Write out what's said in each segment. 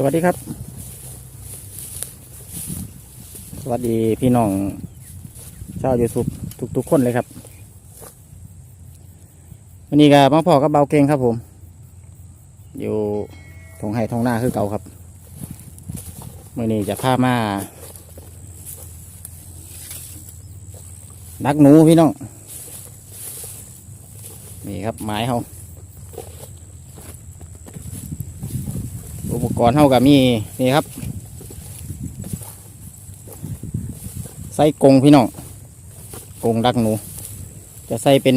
สวัสดีครับ สวัสดีพี่น้องชาวยูทูบทุกๆคนเลยครับ วันนี้ก็มาพอกับเบาเก่งครับผม อยู่ทงไห้ทงหน้าคือเก่าครับมื่อนี้จะพามานักหนูพี่น้อง นี่ครับไม้เขาอุป กรณ์เท่ากับมีนี่ครับใส่กงพี่น้องกงดักหนู จะใส่เป็น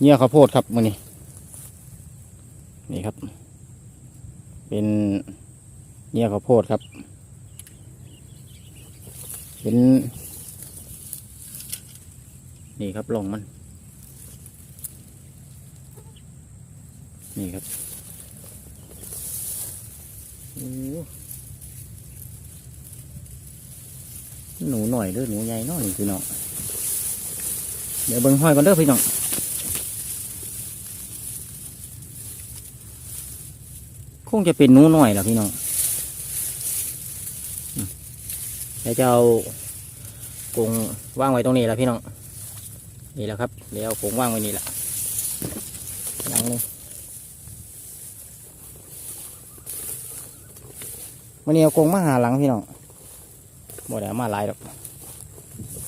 เยื่อข้าวโพดครับมือนี้นี่ครับ เป็นเยื่อข้าวโพดครับเป็นนี่ครับลงมัน นี่ครับ หนูหน่อยเด้อหนูใหญ่น้อยพี่น้องเดี๋ยวเบิ่งห้อยก่อนเด้อพี่น้องคงจะเป็นหนูหน่อยแหละพี่น้องอืมเดี๋ยวจะเอากงว่างไว้ตรงนี้แหละพี่น้องนี่แหละครับเดี๋ยวกงว่างไว้นี่แหละหลังหนึง วันนี้เอากงมาหาหลังพี่น้องบ่ได้มาหลายดอก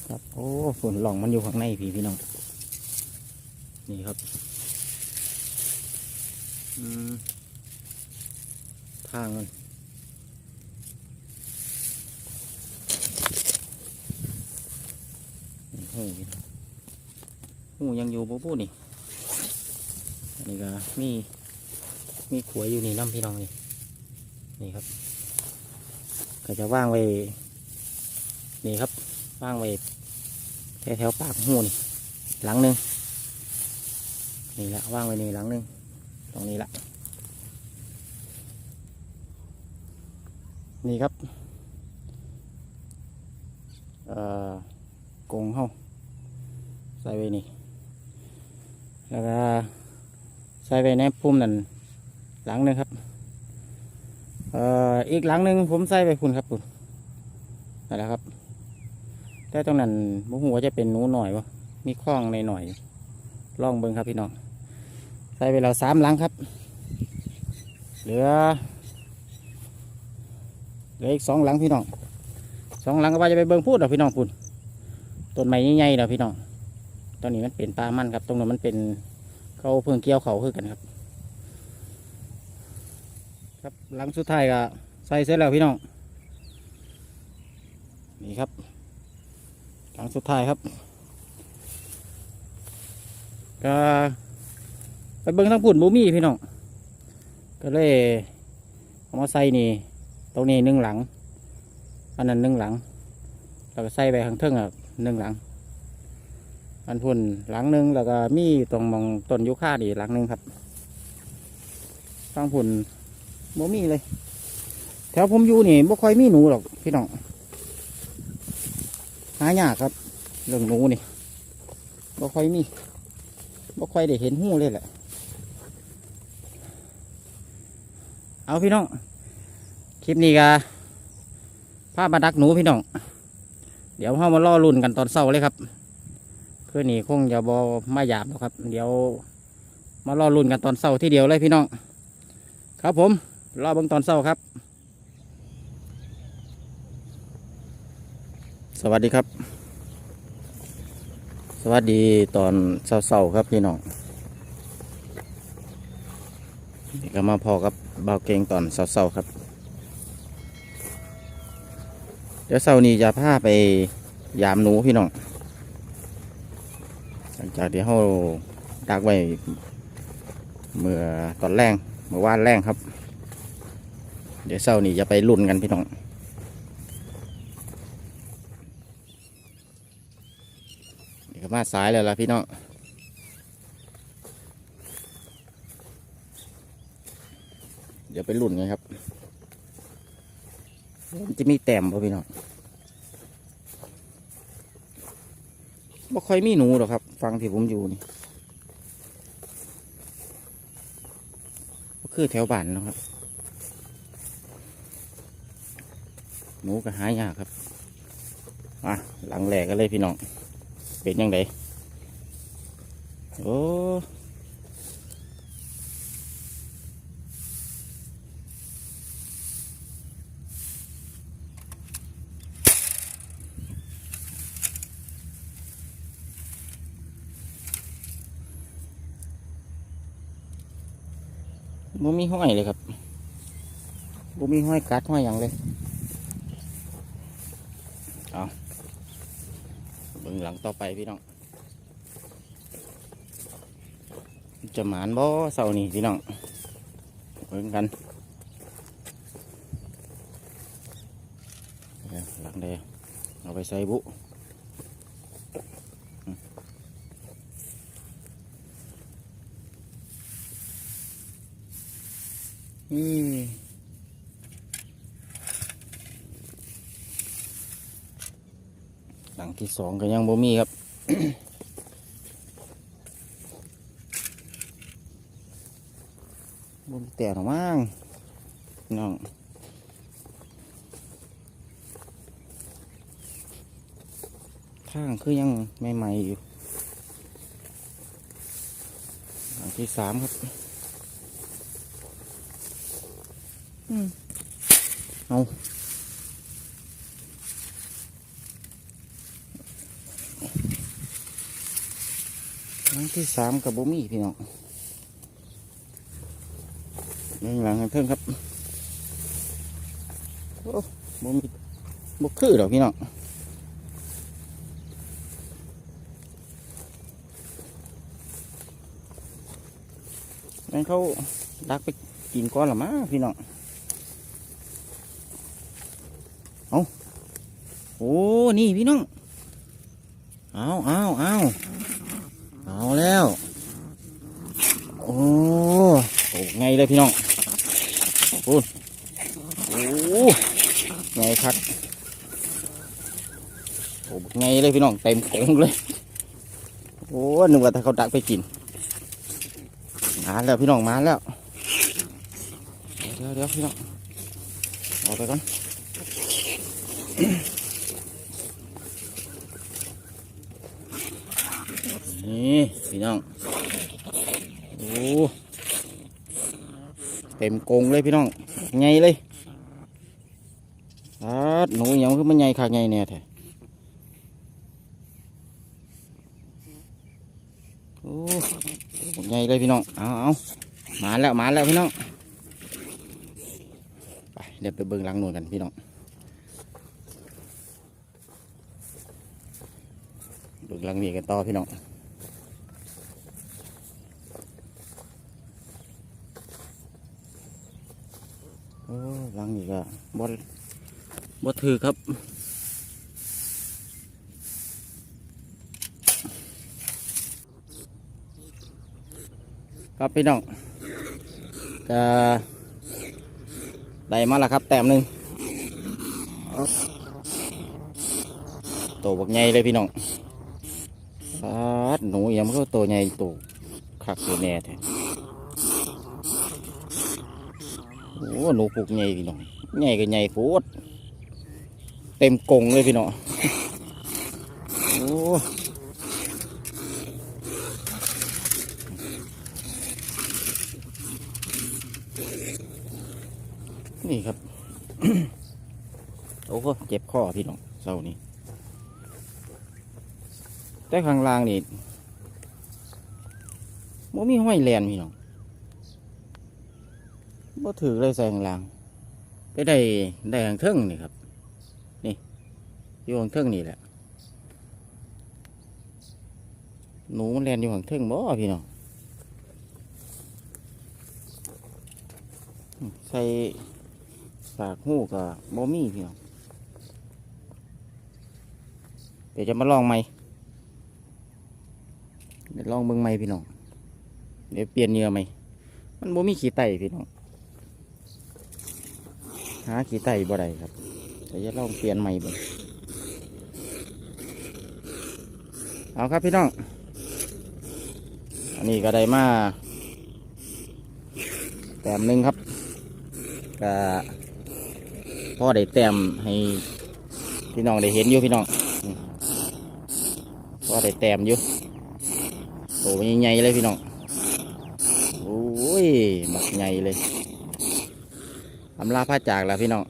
ครับโอ้ฝุ่นหล่องมันอยู่ข้างในพี่พี่น้องนี่ครับอืมทางมันโอ้โหพี่น้องหูยังอยู่ปุ๊บนี่อันนี้ก็มีมีขวยอยู่นี่น้ำพี่น้องนี่นี่ครับ ก็จะว่างไว้ นี่ครับว่างไว้แถวแถวๆปากหูนี่หลังหนึ่งนี่ละว่างไว้นี่หลังหนึ่งตรงนี้ละนี่ครับเอ่อกงเฮาใส่ไว้นี่แล้วก็ใส่ไว้ในพุ่มนั่นหลังหนึ่งครับ อ่ออีกหลังหนึ่งผมใส่ไปคุณครับคุณนั่นแหละครับ แต่ตรงนั้นบุหัวจะเป็นหนูหน่อยวะมีคล้องในหน่อยๆลองเบิ้งครับพี่น้อง ใส่ไปแล้วสามหลังครับ เหลือเหลืออีกสองหลังพี่น้องสองหลังก็ว่าจะไปเบิ้งพูดเหรอพี่น้องพูดต้นไม้ใหญ่ๆหรอพี่น้องตอนนี้มันเป็นปลามันครับ ตรงนั้นมันเป็นเขาเพิ่งเกี่ยวเขาคือกันครับ ครับหลังสุดท้ายก็ใส่เสร็จแล้วพี่น้องนี่ครับ หลังสุดท้ายครับก็ไปเบิ้งทั้งปุ่นบูมี่พี่น้องก็เลยเอามาใส่นี่ตรงนี้หนึ่งหลัง อันนั้นหนึ่งหลังแล้วก็ใส่ไปข้างเทิงอะหนึ่งหลัง อันพุ่นหลังหนึ่งแล้วก็มีตรงมองต้นยุค่าดีหลังหนึ่งครับฟังพุ่น บูมี่เลย แถวผมอยู่นี่บ่ค่อยมีหนูหรอกพี่น้องหายากครับเรื่องหนูนี่บ่ค่อยมีบ่ค่อยได้เห็นหูเลยแหละ เอาพี่น้อง คลิปนี้ก็พามาดักหนูพี่น้อง เดี๋ยวเรามาล่อลุ่นกันตอนเช้าเลยครับ เพื่อนี่คงจะบอมาหยาบหรอกครับ เดี๋ยวมาล่อลุ่นกันตอนเช้าที่เดียวเลยพี่น้อง ครับผม รอเบิ่งตอนเช้าครับ สวัสดีครับ สวัสดีตอนเช้าๆครับพี่น้องนี่ก็มาพอกับเบาเกงตอนเช้าๆครับ เดี๋ยวเช้านี้จะพาไปยามหนูพี่น้องหลังจากที่เราดักไว้เมื่อตอนแรงเมื่อวานแรงครับ ดี๋ยวเช้านี้จะไปลุ่นกันพี่น้องนี่ก็มาสายแล้วล่ะพี่น้องเดี๋ยวไปลุ่นกันครับมันจะมีแต้มป่ะพี่น้องบ่ค่อยมีหนูหรอกครับ ฟังที่ผมอยู่นี่ก็คือแถวบ้านนะครับ หนูก็หายากครับมาหลังแหลกกันเลยพี่น้อง เป็นยังไงโอ้บ่มีห้อยเลยครับบ่มีห้อยกัดห้อยอย่างเลย เอา เบิ่งหลังต่อไปพี่น้อง จะหมานบ่เสานี้พี่น้องเบิ่งกันหลังเดยเอาไปใส่บุอืมอืมหลัง ที่สองก็ยังบ่มีครับบนแต่หรอมั้งพี่น้องข้างคือยังใหม่ๆอยู่หลังที่สามครับอืมเอา งที่สามกับบุมี่พี่น้องนี่หลังทางเทิงครับโอ้บ่มีบ่คือดอพี่น้องนั่นเขาดักไปกินก้อนหรือมาพี่น้องเอาโอ้นี่พี่น้องเอาเอาเอา แล้ว โอ้โหไงเลยพี่น้องโอ้โอ้ไงครับโอ้ไงเลยพี่น้องเต็มขงเลย โอ้หนึกว่าถ้าเขาดักไปกิน มาแล้วพี่น้องมาแล้ว เดี๋ยวเดี๋ยวพี่น้องเอาไปก่อนี่น้อง โอ้เต็มกงเลยพี่น้องไงเลยอาดหนูยังคือมันใหญ่ขากใหญ่เนี่ยแท้โอ้ใหญ่เลยพี่น้องเอาเอามาแล้วมาแล้วพี่น้องไปเดี๋ยวไปเบิ่งลังหนูกันพี่น้องเบิ่งลังนี้กันต่อพี่น้อง โอ้ลังนี้ก็บดบดถือครับครับพี่น้องก็ได้มาแล้วครับ แต้มหนึ่งโตบักใหญ่เลยพี่น้องปาดหนูอยังมันก็โตใหญ่โตคักตัวแน่แท้ โอ้หนูปลูกใหญ่พี่น้องใหญ่ก็ใหญ่โพดเต็มกงเลยพี่น้องโอ้นี่ครับ โอ้โหเจ็บคอพี่น้องเศร้านี่แต่ข้างล่างนี่บ่มีห้อยแลนพี่น้อง บ่ถือเลยใส่ข้างล่างไปได้ได้ข้างเทิงนี่ครับ นี่อยู่ข้างเทิงนี่แหละหนูมันแลนอยู่ข้างเทิงบ่พี่น้องใส่สากหูกับบ่มีพี่น้องเดี๋ยวจะมาลองใหมเดี๋ยวลองเบิ่งใหมพี่น้องเดี๋ยวเปลี่ยนเหยื่อใหมมันบ่มีขี้ไตพี่น้อง หาขี้ไต่บ่ได้ครับแต่จะลองเปลี่ยนใหม่เบิ่งเอาครับพี่น้อง อันนี้ก็ได้มาแต้มหนึ่งครับก็พ่อได้แต้มให้พี่น้องได้เห็นอยู่พี่น้องพ่อได้แต้มอยู่โตใหญ่เลยพี่น้องโอ้ยบักใหญ่เลย อำลาพระจากแล้วพี่น้อง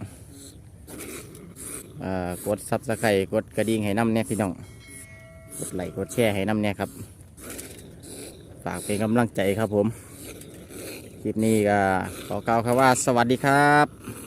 กดซับสไครต์กดกระดิ่งให้น้ำเนี่ยพี่น้อง กดไลค์กดแชร์ให้น้ำเนี่ยครับ ฝากเป็นกำลังใจครับผม คลิปนี้ก็ขอกล่าวคำว่าสวัสดีครับ